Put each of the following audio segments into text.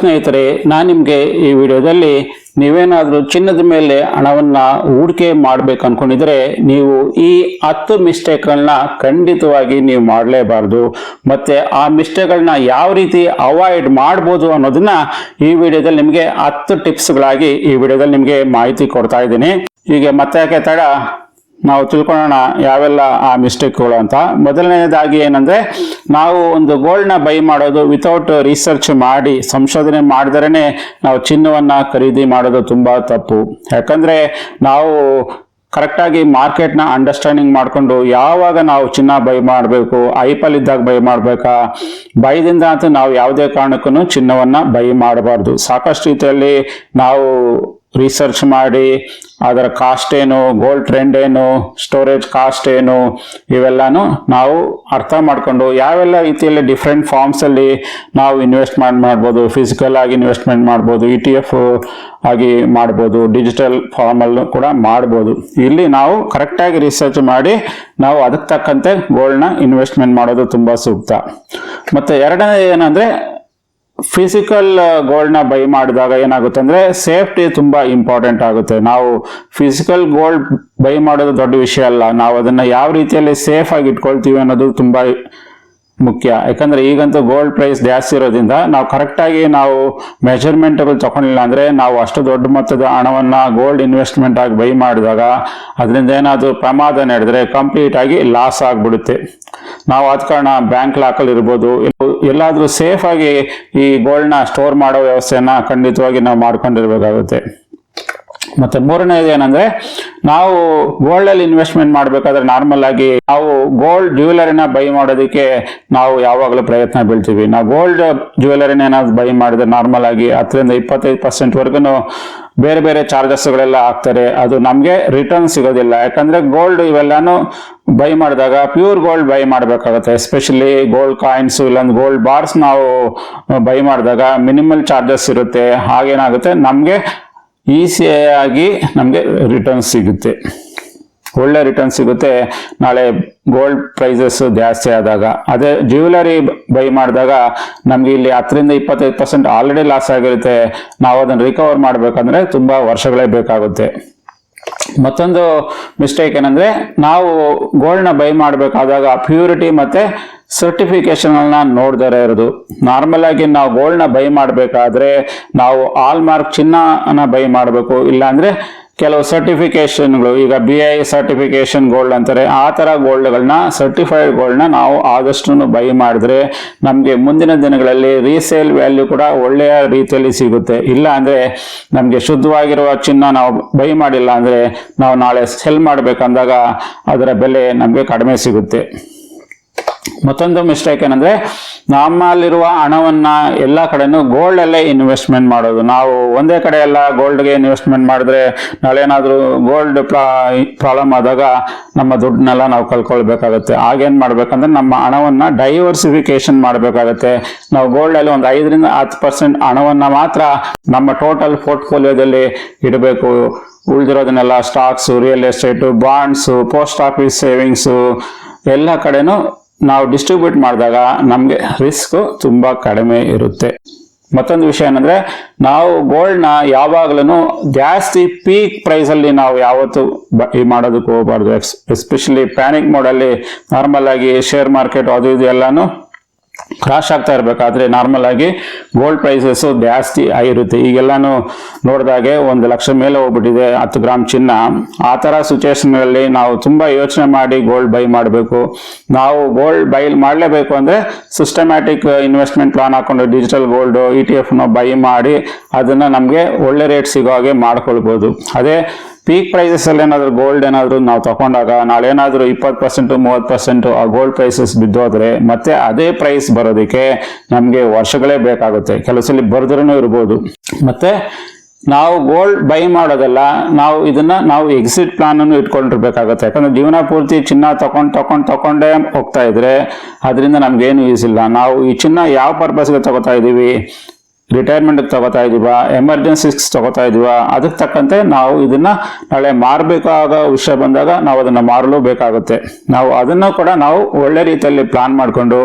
ಸ್ನೇಹಿತರೆ, ನಾನು ನಿಮಗೆ ಈ ವಿಡಿಯೋದಲ್ಲಿ ನೀವೇನಾದರೂ ಚಿನ್ನದ ಮೇಲೆ ಹಣವನ್ನು ಹೂಡಿಕೆ ಮಾಡಬೇಕು ಅಂದ್ಕೊಂಡಿದ್ರೆ ನೀವು ಈ ಹತ್ತು ಮಿಸ್ಟೇಕ್ಗಳನ್ನ ಖಂಡಿತವಾಗಿ ನೀವು ಮಾಡಲೇಬಾರ್ದು. ಮತ್ತು ಆ ಮಿಸ್ಟೇಕ್ಗಳನ್ನ ಯಾವ ರೀತಿ ಅವಾಯ್ಡ್ ಮಾಡ್ಬೋದು ಅನ್ನೋದನ್ನ ಈ ವಿಡಿಯೋದಲ್ಲಿ ನಿಮಗೆ ಹತ್ತು ಟಿಪ್ಸ್ಗಳಾಗಿ ಈ ವಿಡಿಯೋದಲ್ಲಿ ನಿಮಗೆ ಮಾಹಿತಿ ಕೊಡ್ತಾ ಇದ್ದೀನಿ. ಹೀಗೆ ಮತ್ತೆ ಯಾಕೆ ತಡ? ನಾವು ತಿಳ್ಕೊಳ್ಳೋಣ ಯಾವೆಲ್ಲ ಆ ಮಿಸ್ಟೇಕ್ಗಳು ಅಂತ. ಮೊದಲನೇದಾಗಿ ಏನಂದ್ರೆ, ನಾವು ಒಂದು ಗೋಲ್ಡ್ನ ಬೈ ಮಾಡೋದು ವಿತೌಟ್ ರಿಸರ್ಚ್ ಮಾಡಿ, ಸಂಶೋಧನೆ ಮಾಡಿದ್ರೇ ನಾವು ಚಿನ್ನವನ್ನ ಖರೀದಿ ಮಾಡೋದು ತುಂಬಾ ತಪ್ಪು. ಯಾಕಂದ್ರೆ, ನಾವು ಕರೆಕ್ಟಾಗಿ ಮಾರ್ಕೆಟ್ನ ಅಂಡರ್ಸ್ಟ್ಯಾಂಡಿಂಗ್ ಮಾಡಿಕೊಂಡು, ಯಾವಾಗ ನಾವು ಚಿನ್ನ ಬೈ ಮಾಡಬೇಕು, ಐಪಲ್ ಇದ್ದಾಗ ಬೈ ಮಾಡಬೇಕಾ? ಬೈದಿಂದ ಅಂತೂ ನಾವು ಯಾವುದೇ ಕಾರಣಕ್ಕೂ ಚಿನ್ನವನ್ನ ಬೈ ಮಾಡಬಾರ್ದು. ಸಾಕಷ್ಟು ರೀತಿಯಲ್ಲಿ ನಾವು ರಿಸರ್ಚ್ ಮಾಡಿ, ಅದರ ಕಾಸ್ಟ್ ಏನು ಗೋಲ್ಡ್ ಟ್ರೆಂಡ್ ಏನು ಸ್ಟೋರೇಜ್ ಕಾಸ್ಟ್ ಏನು, ಇವೆಲ್ಲನೂ ನಾವು ಅರ್ಥ ಮಾಡಿಕೊಂಡು ಯಾವೆಲ್ಲ ರೀತಿಯಲ್ಲಿ ಡಿಫ್ರೆಂಟ್ ಫಾರ್ಮ್ಸಲ್ಲಿ ನಾವು ಇನ್ವೆಸ್ಟ್ಮೆಂಟ್ ಮಾಡ್ಬೋದು ಫಿಸಿಕಲ್ ಆಗಿ ಇನ್ವೆಸ್ಟ್ಮೆಂಟ್ ಮಾಡ್ಬೋದು ಇ ಟಿ ಎಫ್ ಆಗಿ ಮಾಡ್ಬೋದು ಡಿಜಿಟಲ್ ಫಾರ್ಮಲ್ಲೂ ಕೂಡ ಮಾಡ್ಬೋದು. ಇಲ್ಲಿ ನಾವು ಕರೆಕ್ಟಾಗಿ ರಿಸರ್ಚ್ ಮಾಡಿ ನಾವು ಅದಕ್ಕೆ ತಕ್ಕಂತೆ ಗೋಲ್ಡ್ನ ಇನ್ವೆಸ್ಟ್ಮೆಂಟ್ ಮಾಡೋದು ತುಂಬ ಸೂಕ್ತ. ಮತ್ತು ಎರಡನೇ ಏನಂದರೆ ಫಿಸಿಕಲ್ ಗೋಲ್ಡ್ನ ಬೈ ಮಾಡಿದಾಗ ಏನಾಗುತ್ತೆ ಅಂದರೆ ಸೇಫ್ಟಿ ತುಂಬ ಇಂಪಾರ್ಟೆಂಟ್ ಆಗುತ್ತೆ. ನಾವು ಫಿಸಿಕಲ್ ಗೋಲ್ಡ್ ಬೈ ಮಾಡೋದು ದೊಡ್ಡ ವಿಷಯ ಅಲ್ಲ. ನಾವು ಅದನ್ನು ಯಾವ ರೀತಿಯಲ್ಲಿ ಸೇಫ್ ಆಗಿ ಇಟ್ಕೊಳ್ತೀವಿ ಅನ್ನೋದು ತುಂಬ ಮುಖ್ಯ. ಯಾಕಂದ್ರೆ ಈಗಂತೂ ಗೋಲ್ಡ್ ಪ್ರೈಸ್ ಜಾಸ್ತಿ ಇರೋದ್ರಿಂದ ನಾವು ಕರೆಕ್ಟಾಗಿ ನಾವು ಮೆಜರ್ಮೆಂಟ್ಗಳು ತಗೊಂಡಿಲ್ಲ ಅಂದರೆ ನಾವು ಅಷ್ಟು ದೊಡ್ಡ ಮೊತ್ತದ ಹಣವನ್ನು ಗೋಲ್ಡ್ ಇನ್ವೆಸ್ಟ್ಮೆಂಟ್ ಆಗಿ ಬೈ ಮಾಡಿದಾಗ ಅದರಿಂದ ಏನಾದರೂ ಪ್ರಮಾದ ನಡೆದ್ರೆ ಕಂಪ್ಲೀಟ್ ಆಗಿ ಲಾಸ್ ಆಗಿಬಿಡುತ್ತೆ. ನಾವು ಆದ ಕಾರಣ ಬ್ಯಾಂಕ್ ಲಾಕಲ್ಲಿ ಇರ್ಬೋದು ಎಲ್ಲಾದರೂ ಆಗಿ ಈ ಗೋಲ್ಡ್ನ ಸ್ಟೋರ್ ಮಾಡೋ ವ್ಯವಸ್ಥೆಯನ್ನು ಖಂಡಿತವಾಗಿ ನಾವು ಮಾಡ್ಕೊಂಡಿರ್ಬೇಕಾಗುತ್ತೆ. ಮತ್ತೆ ಮೂರನೇದು ಏನಂದ್ರೆ, ನಾವು ಗೋಲ್ಡ್ ಅಲ್ಲಿ ಇನ್ವೆಸ್ಟ್ಮೆಂಟ್ ಮಾಡಬೇಕಾದ್ರೆ ನಾರ್ಮಲ್ ಆಗಿ ನಾವು ಗೋಲ್ಡ್ ಜ್ಯುವೆಲರಿನ ಬೈ ಮಾಡೋದಕ್ಕೆ ನಾವು ಯಾವಾಗಲೂ ಪ್ರಯತ್ನ ಬೀಳ್ತೀವಿ. ನಾವು ಗೋಲ್ಡ್ ಜ್ಯುವೆಲರಿನ ಏನಾದ್ರು ಬೈ ಮಾಡಿದ್ರೆ ನಾರ್ಮಲ್ ಆಗಿ ಹತ್ತರಿಂದ ಇಪ್ಪತ್ತೈದು ಪರ್ಸೆಂಟ್ ವರ್ಗು ಬೇರೆ ಬೇರೆ ಚಾರ್ಜಸ್ಗಳೆಲ್ಲ ಹಾಕ್ತಾರೆ ಅದು ನಮಗೆ ರಿಟರ್ನ್ ಸಿಗೋದಿಲ್ಲ. ಯಾಕಂದ್ರೆ ಗೋಲ್ಡ್ ಇವೆಲ್ಲಾನು ಬೈ ಮಾಡಿದಾಗ ಪ್ಯೂರ್ ಗೋಲ್ಡ್ ಬೈ ಮಾಡಬೇಕಾಗುತ್ತೆ. ಎಸ್ಪೆಷಲಿ ಗೋಲ್ಡ್ ಕಾಯಿನ್ಸ್ ಇಲ್ಲಾಂದ್ರೆ ಗೋಲ್ಡ್ ಬಾರ್ಸ್ ನಾವು ಬೈ ಮಾಡಿದಾಗ ಮಿನಿಮಲ್ ಚಾರ್ಜಸ್ ಇರುತ್ತೆ. ಹಾಗೇನಾಗುತ್ತೆ? ನಮಗೆ ಈಸಿಯಾಗಿ ನಮಗೆ ರಿಟರ್ನ್ ಸಿಗುತ್ತೆ. ಒಳ್ಳೆ ರಿಟರ್ನ್ ಸಿಗುತ್ತೆ. ನಾಳೆ ಗೋಲ್ಡ್ ಪ್ರೈಸಸ್ ಜಾಸ್ತಿ ಆದಾಗ, ಅದೇ ಜ್ಯುವೆಲರಿ ಬೈ ಮಾಡಿದಾಗ ನಮಗೆ ಇಲ್ಲಿ ಹತ್ತರಿಂದ ಇಪ್ಪತ್ತೈದು ಪರ್ಸೆಂಟ್ ಆಲ್ರೆಡಿ ಲಾಸ್ ಆಗಿರುತ್ತೆ. ನಾವು ಅದನ್ನು ರಿಕವರ್ ಮಾಡಬೇಕಂದ್ರೆ ತುಂಬ ವರ್ಷಗಳೇ ಬೇಕಾಗುತ್ತೆ. ಮತ್ತೊಂದು ಮಿಸ್ಟೇಕ್ ಏನಂದ್ರೆ, ನಾವು ಗೋಲ್ಡ್ನ ಬೈ ಮಾಡಬೇಕಾದಾಗ ಪ್ಯೂರಿಟಿ ಮತ್ತೆ ಸರ್ಟಿಫಿಕೇಶನ್ ನೋಡ್ದರೆ ಇರೋದು. ನಾರ್ಮಲ್ ಆಗಿ ನಾವು ಗೋಲ್ಡ್ನ ಬೈ ಮಾಡಬೇಕಾದ್ರೆ ನಾವು ಆಲ್ ಮಾರ್ಕ್ ಚಿನ್ನನ ಬೈ ಮಾಡಬೇಕು. ಇಲ್ಲಾಂದ್ರೆ ಕೆಲವು ಸರ್ಟಿಫಿಕೇಶನ್ಗಳು ಈಗ ಬಿ ಐ ಸರ್ಟಿಫಿಕೇಶನ್ ಗೋಲ್ಡ್ ಅಂತಾರೆ, ಆ ಥರ ಗೋಲ್ಡ್ಗಳನ್ನ ಸರ್ಟಿಫೈಡ್ ಗೋಲ್ಡ್ನ ನಾವು ಆದಷ್ಟು ಬೈ ಮಾಡಿದ್ರೆ ನಮಗೆ ಮುಂದಿನ ದಿನಗಳಲ್ಲಿ ರೀಸೇಲ್ ವ್ಯಾಲ್ಯೂ ಕೂಡ ಒಳ್ಳೆಯ ರೀತಿಯಲ್ಲಿ ಸಿಗುತ್ತೆ. ಇಲ್ಲ ಅಂದರೆ ನಮಗೆ ಶುದ್ಧವಾಗಿರುವ ಚಿನ್ನ ನಾವು ಬೈ ಮಾಡಿಲ್ಲ ಅಂದರೆ ನಾವು ನಾಳೆ ಸೆಲ್ ಮಾಡಬೇಕಂದಾಗ ಅದರ ಬೆಲೆ ನಮಗೆ ಕಡಿಮೆ ಸಿಗುತ್ತೆ. ಮತ್ತೊಂದು ಮಿಸ್ಟೇಕ್ ಏನಂದ್ರೆ ನಮ್ಮಲ್ಲಿರುವ ಹಣವನ್ನ ಎಲ್ಲ ಕಡೆನೂ ಗೋಲ್ಡ್ ಅಲ್ಲೇ ಇನ್ವೆಸ್ಟ್ಮೆಂಟ್ ಮಾಡೋದು. ನಾವು ಒಂದೇ ಕಡೆ ಎಲ್ಲ ಗೋಲ್ಡ್ಗೆ ಇನ್ವೆಸ್ಟ್ಮೆಂಟ್ ಮಾಡಿದ್ರೆ ನಾಳೆ ಏನಾದರೂ ಗೋಲ್ಡ್ ಪ್ರಾಬ್ಲಮ್ ಆದಾಗ ನಮ್ಮ ದುಡ್ಡನ್ನೆಲ್ಲ ನಾವು ಕಳ್ಕೊಳ್ಬೇಕಾಗತ್ತೆ. ಆಗೇನ್ ಮಾಡ್ಬೇಕಂದ್ರೆ ನಮ್ಮ ಹಣವನ್ನ ಡೈವರ್ಸಿಫಿಕೇಶನ್ ಮಾಡಬೇಕಾಗತ್ತೆ. ನಾವು ಗೋಲ್ಡ್ ಅಲ್ಲಿ ಒಂದು ಐದರಿಂದ ಹತ್ತು ಪರ್ಸೆಂಟ್ ಹಣವನ್ನ ಮಾತ್ರ ನಮ್ಮ ಟೋಟಲ್ ಪೋರ್ಟ್ಫೋಲಿಯೋದಲ್ಲಿ ಇಡಬೇಕು. ಉಳಿದಿರೋದನ್ನೆಲ್ಲ stocks real estate bonds post office savings ಎಲ್ಲ ಕಡೆನೂ ನಾವು ಡಿಸ್ಟ್ರಿಬ್ಯೂಟ್ ಮಾಡಿದಾಗ ನಮಗೆ ರಿಸ್ಕ್ ತುಂಬ ಕಡಿಮೆ ಇರುತ್ತೆ. ಮತ್ತೊಂದು ವಿಷಯ ಏನಂದ್ರೆ, ನಾವು ಗೋಲ್ಡ್ನ ಯಾವಾಗಲೂ ಜಾಸ್ತಿ ಪೀಕ್ ಪ್ರೈಸಲ್ಲಿ ನಾವು ಯಾವತ್ತು ಈ ಮಾಡೋದಕ್ಕೆ ಹೋಗಬಾರ್ದು. ಎಸ್ಪೆಷಲಿ ಪ್ಯಾನಿಕ್ ಮೋಡಲ್ಲಿ ನಾರ್ಮಲ್ ಆಗಿ ಶೇರ್ ಮಾರ್ಕೆಟ್ ಅದು ಇದು ಎಲ್ಲಾನು ಕ್ರಾಶ್ ಆಗ್ತಾ ಇರಬೇಕಾದ್ರೆ ನಾರ್ಮಲ್ ಆಗಿ ಗೋಲ್ಡ್ ಪ್ರೈಸಸ್ ಜಾಸ್ತಿ ಆಗಿರುತ್ತೆ. ಈಗೆಲ್ಲಾನು ನೋಡಿದಾಗೆ ಒಂದು ಲಕ್ಷ ಮೇಲೆ ಹೋಗ್ಬಿಟ್ಟಿದೆ, ಹತ್ತು ಗ್ರಾಮ್ ಚಿನ್ನ. ಆ ಥರ ಸಿಚುವೇಶನ್ಗಳಲ್ಲಿ ನಾವು ತುಂಬ ಯೋಚನೆ ಮಾಡಿ ಗೋಲ್ಡ್ ಬೈ ಮಾಡಬೇಕು. ನಾವು ಗೋಲ್ಡ್ ಬೈ ಮಾಡಲೇಬೇಕು ಅಂದರೆ ಸಿಸ್ಟಮ್ಯಾಟಿಕ್ ಇನ್ವೆಸ್ಟ್ಮೆಂಟ್ ಪ್ಲಾನ್ ಹಾಕೊಂಡು ಡಿಜಿಟಲ್ ಗೋಲ್ಡ್ ಇ ಟಿ ಎಫ್ನ ಬೈ ಮಾಡಿ ಅದನ್ನು ನಮಗೆ ಒಳ್ಳೆ ರೇಟ್ ಸಿಗೋ ಹಾಗೆ ಮಾಡ್ಕೊಳ್ಬೋದು. ಅದೇ ಪೀಕ್ ಪ್ರೈಸಸ್ ಅಲ್ಲಿ ಏನಾದರೂ ಗೋಲ್ಡ್ ಏನಾದರೂ ನಾವು ತಗೊಂಡಾಗ ನಾಳೆ ಏನಾದರೂ ಇಪ್ಪತ್ತು ಪರ್ಸೆಂಟು ಮೂವತ್ತು ಪರ್ಸೆಂಟು ಆ ಗೋಲ್ಡ್ ಪ್ರೈಸಸ್ ಬಿದ್ದೋದ್ರೆ ಮತ್ತೆ ಅದೇ ಪ್ರೈಸ್ ಬರೋದಕ್ಕೆ ನಮಗೆ ವರ್ಷಗಳೇ ಬೇಕಾಗುತ್ತೆ. ಕೆಲವು ಸಲ ಬರೆದ್ರೂ ಇರ್ಬೋದು. ಮತ್ತೆ ನಾವು ಗೋಲ್ಡ್ ಬೈ ಮಾಡೋದಲ್ಲ ನಾವು ಇದನ್ನ ನಾವು ಎಕ್ಸಿಟ್ ಪ್ಲಾನ್ ಅನ್ನು ಇಟ್ಕೊಂಡಿರ್ಬೇಕಾಗುತ್ತೆ. ಯಾಕಂದ್ರೆ ಜೀವನ ಪೂರ್ತಿ ಚಿನ್ನ ತಗೊಂಡ್ ತಗೊಂಡು ತಗೊಂಡೇ ಹೋಗ್ತಾ ಇದ್ರೆ ಅದರಿಂದ ನಮ್ಗೇನು ಯೂಸ್ ಇಲ್ಲ. ನಾವು ಈ ಚಿನ್ನ ಯಾವ ಪರ್ಪಸ್ಗೆ ತಗೋತಾ ಇದೀವಿ? ರಿಟೈರ್ಮೆಂಟ್ ತಗೋತಾ ಇದೀವ ಎಮರ್ಜೆನ್ಸಿಸ್ ತಗೋತಾ ಇದೀವ, ಅದಕ್ಕೆ ತಕ್ಕಂತೆ ನಾವು ಇದನ್ನ ನಾಳೆ ಮಾರಬೇಕಾದ ವಿಷಯ ಬಂದಾಗ ನಾವು ಅದನ್ನ ಮಾರಲು ಬೇಕಾಗುತ್ತೆ ನಾವು ಅದನ್ನು ಕೂಡ ನಾವು ಒಳ್ಳೆ ರೀತಿಯಲ್ಲಿ ಪ್ಲಾನ್ ಮಾಡಿಕೊಂಡು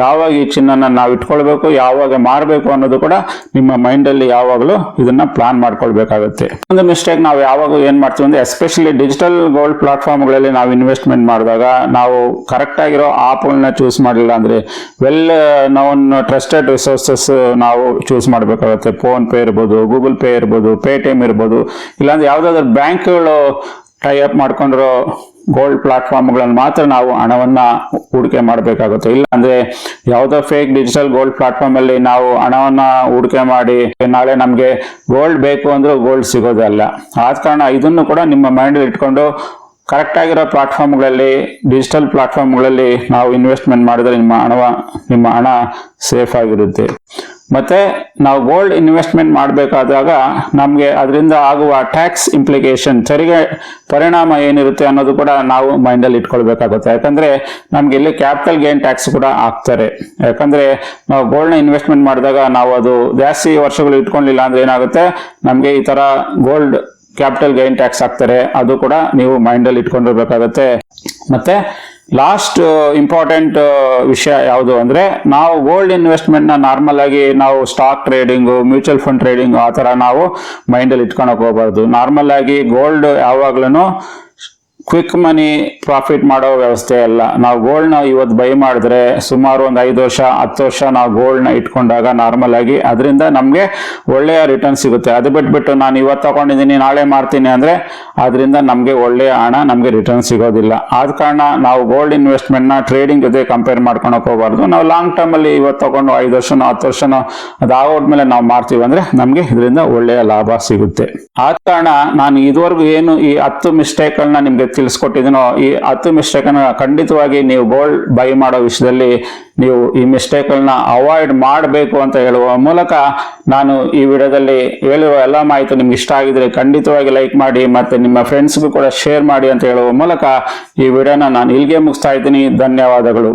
ಯಾವಾಗ ಈ ಚಿನ್ನನ ನಾವು ಇಟ್ಕೊಳ್ಬೇಕು, ಯಾವಾಗ ಮಾರಬೇಕು ಅನ್ನೋದು ಕೂಡ ನಿಮ್ಮ ಮೈಂಡಲ್ಲಿ ಯಾವಾಗಲೂ ಇದನ್ನ ಪ್ಲಾನ್ ಮಾಡ್ಕೊಳ್ಬೇಕಾಗುತ್ತೆ. ಒಂದು ಮಿಸ್ಟೇಕ್ ನಾವು ಯಾವಾಗ ಏನ್ ಮಾಡ್ತೀವಿ ಅಂದ್ರೆ ಎಸ್ಪೆಷಲಿ ಡಿಜಿಟಲ್ ಗೋಲ್ಡ್ ಪ್ಲಾಟ್ಫಾರ್ಮ್ಗಳಲ್ಲಿ ನಾವು ಇನ್ವೆಸ್ಟ್ಮೆಂಟ್ ಮಾಡಿದಾಗ ನಾವು ಕರೆಕ್ಟ್ ಆಗಿರೋ ಆಪ್ಗಳನ್ನ ಚೂಸ್ ಮಾಡಲಿಲ್ಲ ಅಂದ್ರೆ ವೆಲ್ ನೋನ್ ಟ್ರಸ್ಟೆಡ್ ರಿಸೋರ್ಸಸ್ ನಾವು ಚೂಸ್ ಮಾಡಬೇಕಾಗುತ್ತೆ. ಫೋನ್ ಪೇ ಇರ್ಬೋದು ಗೂಗಲ್ ಪೇ ಇರ್ಬೋದು ಪೇಟಿಎಂ ಇರ್ಬೋದು, ಇಲ್ಲಾಂದ್ರೆ ಯಾವುದಾದ್ರೂ ಬ್ಯಾಂಕ್ಗಳು ಟೈ ಅಪ್ ಮಾಡ್ಕೊಂಡಿರೋ ಗೋಲ್ಡ್ ಪ್ಲಾಟ್ಫಾರ್ಮ್ಗಳನ್ನು ಮಾತ್ರ ನಾವು ಹಣವನ್ನ ಹೂಡಿಕೆ ಮಾಡಬೇಕಾಗುತ್ತೆ. ಇಲ್ಲ ಅಂದ್ರೆ ಯಾವುದೋ ಫೇಕ್ ಡಿಜಿಟಲ್ ಗೋಲ್ಡ್ ಪ್ಲಾಟ್ಫಾರ್ಮ್ ಅಲ್ಲಿ ನಾವು ಹಣವನ್ನ ಹೂಡಿಕೆ ಮಾಡಿ ನಾಳೆ ನಮಗೆ ಗೋಲ್ಡ್ ಬೇಕು ಅಂದ್ರೆ ಗೋಲ್ಡ್ ಸಿಗೋದಲ್ಲ ಆದ ಕಾರಣ ಇದನ್ನು ಕೂಡ ನಿಮ್ಮ ಮೈಂಡ್ ಇಟ್ಕೊಂಡು ಕರೆಕ್ಟ್ ಆಗಿರೋ ಪ್ಲಾಟ್ಫಾರ್ಮ್ಗಳಲ್ಲಿ ಡಿಜಿಟಲ್ ಪ್ಲಾಟ್ಫಾರ್ಮ್ಗಳಲ್ಲಿ ನಾವು ಇನ್ವೆಸ್ಟ್ಮೆಂಟ್ ಮಾಡಿದ್ರೆ ನಿಮ್ಮ ಹಣವ, ನಿಮ್ಮ ಹಣ ಸೇಫ್ ಆಗಿರುತ್ತೆ. ಮತ್ತೆ ನಾವು ಗೋಲ್ಡ್ ಇನ್ವೆಸ್ಟ್ಮೆಂಟ್ ಮಾಡಬೇಕಾದಾಗ ನಮಗೆ ಅದರಿಂದ ಆಗುವ ಟ್ಯಾಕ್ಸ್ ಇಂಪ್ಲಿಕೇಶನ್ ತೆರಿಗೆ ಪರಿಣಾಮ ಏನಿರುತ್ತೆ ಅನ್ನೋದು ಕೂಡ ನಾವು ಮೈಂಡಲ್ಲಿ ಇಟ್ಕೊಳ್ಬೇಕಾಗುತ್ತೆ. ಯಾಕಂದ್ರೆ ನಮಗೆ ಇಲ್ಲಿ ಕ್ಯಾಪಿಟಲ್ ಗೇನ್ ಟ್ಯಾಕ್ಸ್ ಕೂಡ ಹಾಕ್ತಾರೆ ಯಾಕಂದ್ರೆ ನಾವು ಗೋಲ್ಡ್ನ ಇನ್ವೆಸ್ಟ್ಮೆಂಟ್ ಮಾಡಿದಾಗ ನಾವು ಅದು ಜಾಸ್ತಿ ವರ್ಷಗಳು ಇಟ್ಕೊಂಡಿಲ್ಲ ಅಂದ್ರೆ ಏನಾಗುತ್ತೆ? ನಮಗೆ ಈ ತರ ಗೋಲ್ಡ್ ಕ್ಯಾಪಿಟಲ್ ಗೈನ್ ಟ್ಯಾಕ್ಸ್ ಹಾಕ್ತಾರೆ ಅದು ಕೂಡ ನೀವು ಮೈಂಡಲ್ಲಿ ಇಟ್ಕೊಂಡಿರ್ಬೇಕಾಗತ್ತೆ. ಮತ್ತೆ ಲಾಸ್ಟ್ ಇಂಪಾರ್ಟೆಂಟ್ ವಿಷಯ ಯಾವುದು ಅಂದ್ರೆ ನಾವು ಗೋಲ್ಡ್ ಇನ್ವೆಸ್ಟ್ಮೆಂಟ್ನ ನಾರ್ಮಲ್ ಆಗಿ ನಾವು stock trading mutual fund trading ಆ ತರ ನಾವು ಮೈಂಡಲ್ಲಿ ಇಟ್ಕೊಳಕ್ ಹೋಗ್ಬಾರ್ದು. ನಾರ್ಮಲ್ ಆಗಿ ಗೋಲ್ಡ್ ಯಾವಾಗ್ಲೂ ಕ್ವಿಕ್ ಮನಿ ಪ್ರಾಫಿಟ್ ಮಾಡೋ ವ್ಯವಸ್ಥೆ ಅಲ್ಲ. ನಾವು ಗೋಲ್ಡ್ನ ಇವತ್ತು ಬೈ ಮಾಡಿದ್ರೆ ಸುಮಾರು ಒಂದು ಐದು ವರ್ಷ, ಹತ್ತು ವರ್ಷ ನಾವು ಗೋಲ್ಡ್ನ ಇಟ್ಕೊಂಡಾಗ ನಾರ್ಮಲ್ ಆಗಿ ಅದರಿಂದ ನಮಗೆ ಒಳ್ಳೆಯ ರಿಟರ್ನ್ ಸಿಗುತ್ತೆ. ಅದು ಬಿಟ್ಬಿಟ್ಟು ನಾನು ಇವತ್ತು ತಗೊಂಡಿದ್ದೀನಿ, ನಾಳೆ ಮಾರ್ತೀನಿ ಅಂದರೆ ಅದರಿಂದ ನಮಗೆ ಒಳ್ಳೆಯ ಹಣ, ನಮಗೆ ರಿಟರ್ನ್ ಸಿಗೋದಿಲ್ಲ. ಆದ ಕಾರಣ ನಾವು ಗೋಲ್ಡ್ ಇನ್ವೆಸ್ಟ್ಮೆಂಟ್ನ ಟ್ರೇಡಿಂಗ್ ಜೊತೆ ಕಂಪೇರ್ ಮಾಡ್ಕೊಳಕ್ಕೆ ಹೋಗಬಾರ್ದು. ನಾವು ಲಾಂಗ್ ಟರ್ಮಲ್ಲಿ ಇವತ್ತು ತಗೊಂಡು ಐದು ವರ್ಷನೋ, ಹತ್ತು ವರ್ಷನೋ ಅದಾಗೋದ್ಮೇಲೆ ನಾವು ಮಾರ್ತೀವಿ ಅಂದರೆ ನಮಗೆ ಇದರಿಂದ ಒಳ್ಳೆಯ ಲಾಭ ಸಿಗುತ್ತೆ. ಆದ ಕಾರಣ ನಾನು ಇದುವರೆಗೂ ಏನು ಈ ಹತ್ತು ಮಿಸ್ಟೇಕ್ಗಳನ್ನ ನಿಮ್ಗೆ ತಿಳಿಸ್ಕೊಟ್ಟಿದ್ದೀನೋ ಈ ಹತ್ತು ಮಿಸ್ಟೇಕ್ ಅನ್ನ ಖಂಡಿತವಾಗಿ ನೀವು ಗೋಲ್ಡ್ ಬೈ ಮಾಡೋ ವಿಷಯದಲ್ಲಿ ನೀವು ಈ ಮಿಸ್ಟೇಕ್ಗಳನ್ನ ಅವಾಯ್ಡ್ ಮಾಡಬೇಕು ಅಂತ ಹೇಳುವ ಮೂಲಕ ನಾನು ಈ ವಿಡಿಯೋದಲ್ಲಿ ಹೇಳಿರುವ ಎಲ್ಲ ಮಾಹಿತಿ ನಿಮ್ಗೆ ಇಷ್ಟ ಆಗಿದ್ರೆ ಖಂಡಿತವಾಗಿ ಲೈಕ್ ಮಾಡಿ ಮತ್ತೆ ನಿಮ್ಮ ಫ್ರೆಂಡ್ಸ್ಗೂ ಕೂಡ ಶೇರ್ ಮಾಡಿ ಅಂತ ಹೇಳುವ ಮೂಲಕ ಈ ವಿಡಿಯೋನ ನಾನು ಇಲ್ಲಿಗೆ ಮುಗಿಸ್ತಾ ಇದ್ದೀನಿ. ಧನ್ಯವಾದಗಳು.